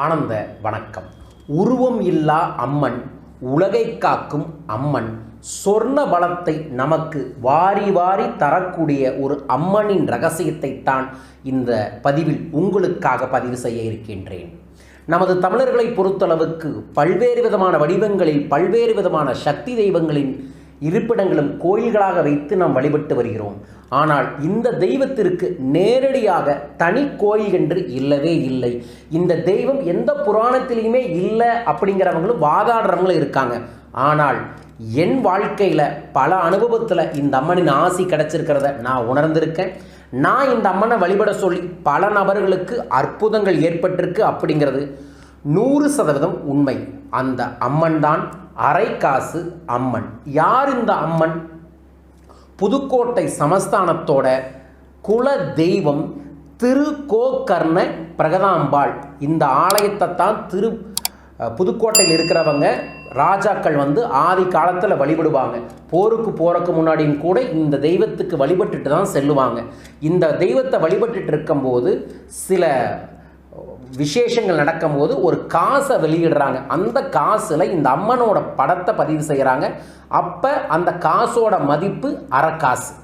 ஆனந்த வணக்கம். உருவம் இல்லா அம்மன் உலகை காக்கும் அம்மன் சொர்ண பலத்தை நமக்கு வாரி வாரி தரக்கூடிய ஒரு அம்மனின் ரகசியத்தை தான் இந்த பதிவில் உங்களுக்காக பதிவு செய்ய இருக்கின்றேன். நமது தமிழர்களை பொறுத்தளவுக்கு பல்வேறு விதமான வடிவங்களில் பல்வேறு விதமான சக்தி தெய்வங்களின் இருப்பிடங்களும் கோயில்களாக வைத்து நாம் வழிபட்டு வருகிறோம். ஆனால் இந்த தெய்வத்திற்கு நேரடியாக தனி கோயில் என்று இல்லவே இல்லை. இந்த தெய்வம் எந்த புராணத்திலையுமே இல்லை அப்படிங்கிறவங்களும் வாதாடுறவங்களும் இருக்காங்க. ஆனால் என் வாழ்க்கையில் பல அனுபவத்தில் இந்த அம்மனின் ஆசி கிடச்சிருக்கிறத நான் உணர்ந்திருக்கேன். நான் இந்த அம்மனை வழிபட சொல்லி பல நபர்களுக்கு அற்புதங்கள் ஏற்பட்டிருக்கு அப்படிங்கிறது நூறு சதவீதம் உண்மை. அந்த அம்மன் தான் அரைக்காசு அம்மன். யார் இந்த அம்மன்? புதுக்கோட்டை சமஸ்தானத்தோட குல தெய்வம் திருக்கோக்கர்ண பிரகதாம்பாள். இந்த ஆலயத்தை தான் திரு புதுக்கோட்டையில் இருக்கிறவங்க ராஜாக்கள் வந்து ஆதி காலத்தில் வழிபடுவாங்க. போருக்கு போறதுக்கு முன்னாடியும் கூட இந்த தெய்வத்துக்கு வழிபட்டுட்டு தான் செல்லுவாங்க. இந்த தெய்வத்தை வழிபட்டுட்டு இருக்கும்போது சில விசேஷங்கள் நடக்கும்போது ஒரு காசை வெளியிடுறாங்க. அந்த காசில் இந்த அம்மனோட படத்தை பதிவு செய்கிறாங்க அப்போ அந்த காசோட மதிப்பு அரை காசு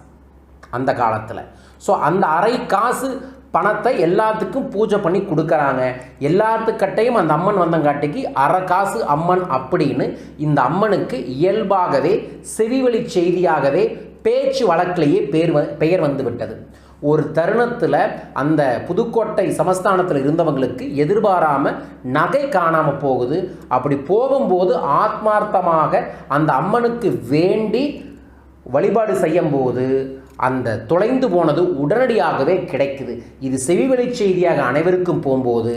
அந்த காலத்தில். ஸோ அந்த அரை காசு பணத்தை எல்லாத்துக்கும் பூஜை பண்ணி கொடுக்குறாங்க. எல்லாத்துக்கிட்டையும் அந்த அம்மன் வந்தங்காட்டிக்கு அரை காசு அம்மன் அப்படின்னு இந்த அம்மனுக்கு இயல்பாகவே செவிவழி செய்தியாகவே பேச்சு வழக்கிலேயே பேர் வ- பெயர் வந்து விட்டது. ஒரு தருணத்தில் அந்த புதுக்கோட்டை சமஸ்தானத்தில் இருந்தவங்களுக்கு எதிர்பாராமல் நகை காணாமல் போகுது. அப்படி போகும்போது ஆத்மார்த்தமாக அந்த அம்மனுக்கு வேண்டி வழிபாடு செய்யும்போது அந்த தொலைந்து போனது உடனடியாகவே கிடைக்குது. இது செவிவெளி செய்தியாக அனைவருக்கும் போகும்போது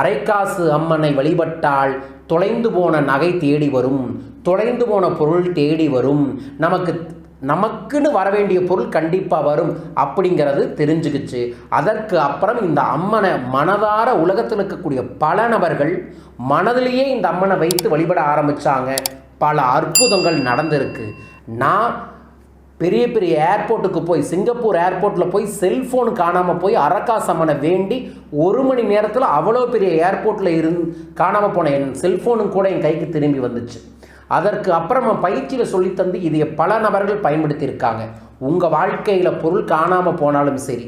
அரைக்காசு அம்மனை வழிபட்டால் தொலைந்து போன நகை தேடி வரும் தொலைந்து போன பொருள் தேடி வரும். நமக்கு நமக்குன்னு வர வேண்டிய பொருள் கண்டிப்பாக வரும் அப்படிங்கிறது தெரிஞ்சுக்கிச்சு. அதற்கு அப்புறம் இந்த அம்மனை மனதார உலகத்தில் இருக்கக்கூடிய பல நபர்கள் மனதிலேயே இந்த அம்மனை வைத்து வழிபட ஆரம்பித்தாங்க பல அற்புதங்கள் நடந்திருக்கு. நான் பெரிய பெரிய ஏர்போர்ட்டுக்கு போய் சிங்கப்பூர் ஏர்போர்ட்டில் போய் செல்ஃபோன் காணாமல் போய் அரக்காஸ் அம்மனை வேண்டி ஒரு மணி நேரத்தில் அவ்வளோ பெரிய ஏர்போர்ட்டில் இருந்து காணாமல் போன என் செல்ஃபோனும் கூட என் கைக்கு திரும்பி வந்துச்சு. அதற்கு அப்புறம் பயிற்சியில் சொல்லித்தந்து இதை பல நபர்கள் பயன்படுத்தியிருக்காங்க. உங்கள் வாழ்க்கையில் பொருள் காணாமல் போனாலும் சரி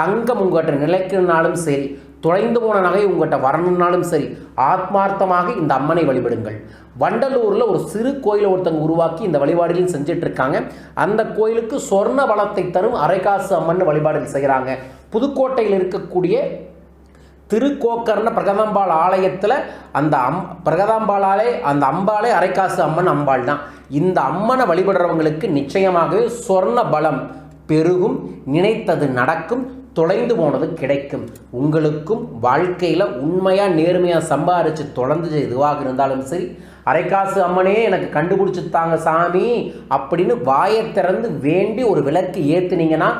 தங்கம் உங்கள்கிட்ட நிலைக்கணும்னாலும் சரி தொலைந்து போன நகை உங்கள்கிட்ட வரணும்னாலும் சரி ஆத்மார்த்தமாக இந்த அம்மனை வழிபடுங்கள். வண்டலூரில் ஒரு சிறு கோயிலை ஒருத்தங்க உருவாக்கி இந்த வழிபாடுகளையும் செஞ்சுட்டு இருக்காங்க அந்த கோயிலுக்கு சொர்ண வளத்தை தரும் அரைகாசு அம்மன் வழிபாடுகள் செய்கிறாங்க புதுக்கோட்டையில் இருக்கக்கூடிய திருக்கோக்கர்ண பிரகதாம்பாள் ஆலயத்தில் அந்த அம் பிரகதாம்பாளாலே அந்த அம்பாளே அரைக்காசு அம்மன் அம்பாள் தான். இந்த அம்மனை வழிபடுறவங்களுக்கு நிச்சயமாகவே சொர்ண பலம் பெருகும் நினைத்தது நடக்கும் தொலைந்து போனது கிடைக்கும். உங்களுக்கும் வாழ்க்கையில் உண்மையாக நேர்மையாக சம்பாரித்து தொலைஞ்சது எதுவாக இருந்தாலும் சரி அரைக்காசு அம்மனே எனக்கு கண்டுபிடிச்சி தாங்க சாமி அப்படின்னு வாயை திறந்து வேண்டி ஒரு விளக்கு ஏற்றுனீங்கன்னா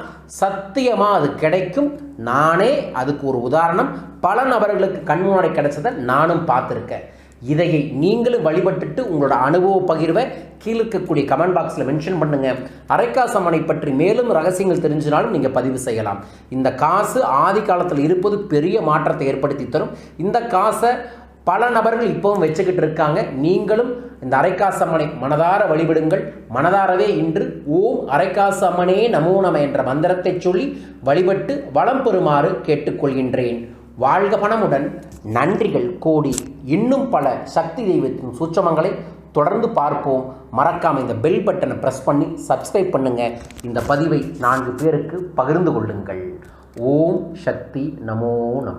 சத்தியமாக அது கிடைக்கும். நானே அதுக்கு ஒரு உதாரணம். பல நபர்களுக்கு கண் முன்னாடி கிடைச்சதை நானும் பார்த்துருக்கேன். இதையை நீங்களும் வழிபட்டுட்டு உங்களோட அனுபவ பகிர்வை. கீழே இருக்கக்கூடிய கமெண்ட் பாக்ஸில் மென்ஷன் பண்ணுங்க. அரைக்காசம்மனை பற்றி மேலும் ரகசியங்கள் தெரிஞ்சினாலும் நீங்கள் பதிவு செய்யலாம். இந்த காசு ஆதி காலத்தில் இருப்பது பெரிய மாற்றத்தை ஏற்படுத்தி தரும். இந்த காசை பல நபர்கள் இப்பவும் வச்சுக்கிட்டு இருக்காங்க. நீங்களும் இந்த அரைக்காசம்மனை மனதார வழிபடுங்கள். மனதாரவே இன்று ஓம் அரைக்காசம்மனே நமோ நம என்ற மந்திரத்தை சொல்லி வழிபட்டு வளம் பெறுமாறு கேட்டுக்கொள்கின்றேன். வாழ்க பணமுடன் நன்றிகள். கோடி. இன்னும் பல சக்தி தெய்வத்தின் சூட்சமங்களை தொடர்ந்து பார்ப்போம். மறக்காம இந்த பெல் பட்டனை ப்ரெஸ் பண்ணி சப்ஸ்கிரைப் பண்ணுங்க. இந்த பதிவை நான்கு பேருக்கு பகிர்ந்து கொள்ளுங்கள். ஓம் சக்தி நமோ நம.